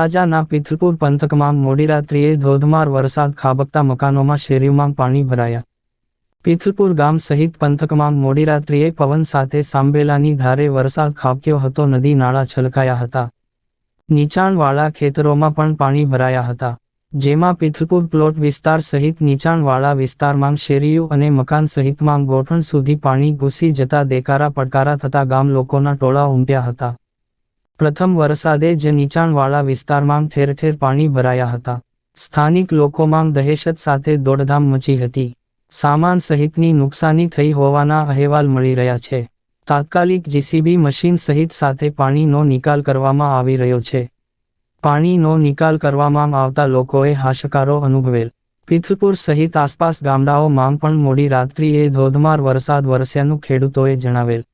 તળાજાના પિથલપુર પંથકમાં મોડી રાત્રિએ ધોધમાર વરસાદ ખાબકતા મકાનોમાં શેરીઓમાં પાણી ભરાયા. પિથલપુર ગામ સહિત પંથકમાં મોડી રાત્રિએ પવન સાથે સાંભેલાની ધારે વરસાદ ખાબક્યો હતો, નદી નાળા છલકાયા હતા. નીચાણવાળા ખેતરોમાં પણ પાણી ભરાયા હતા. જેમાં પિથલપુર પ્લોટ વિસ્તાર સહિત નીચાણવાળા વિસ્તારમાં શેરીઓ અને મકાન સહિતમાં ગોઠણ સુધી પાણી ઘૂસી જતા દેકારા પડકારા થતા ગામ લોકોના ટોળા ઉમટ્યા હતા. પ્રથમ વરસાદે જ નીચાણવાળા વિસ્તારમાં ઠેર પાણી ભરાયા હતા. સ્થાનિક લોકોમાં દહેશત સાથે દોડધામ મચી હતી. સામાન સહિતની નુકસાની થઈ હોવાના અહેવાલ મળી રહ્યા છે. તાત્કાલિક જીસીબી મશીન સહિત સાથે પાણીનો નિકાલ કરવામાં આવી રહ્યો છે. પાણીનો નિકાલ કરવામાં આવતા લોકોએ હાશકારો અનુભવેલ. પિથલપુર સહિત આસપાસ ગામડાઓમાં પણ મોડી રાત્રિએ ધોધમાર વરસાદ વરસ્યાનું ખેડૂતોએ જણાવેલ.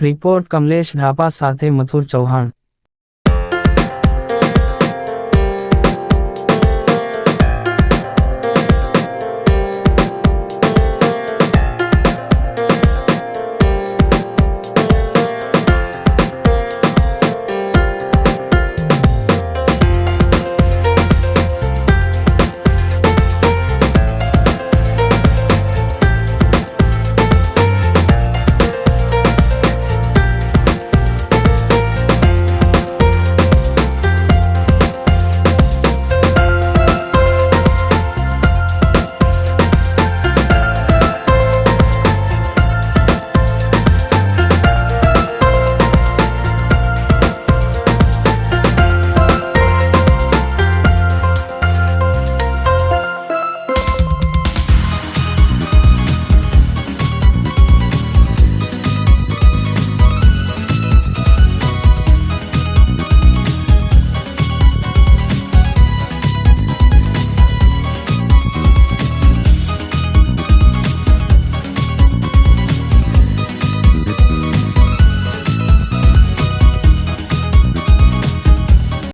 રિપોર્ટ કમલેશ ઢાપા સાથે મથુર ચૌહાણ.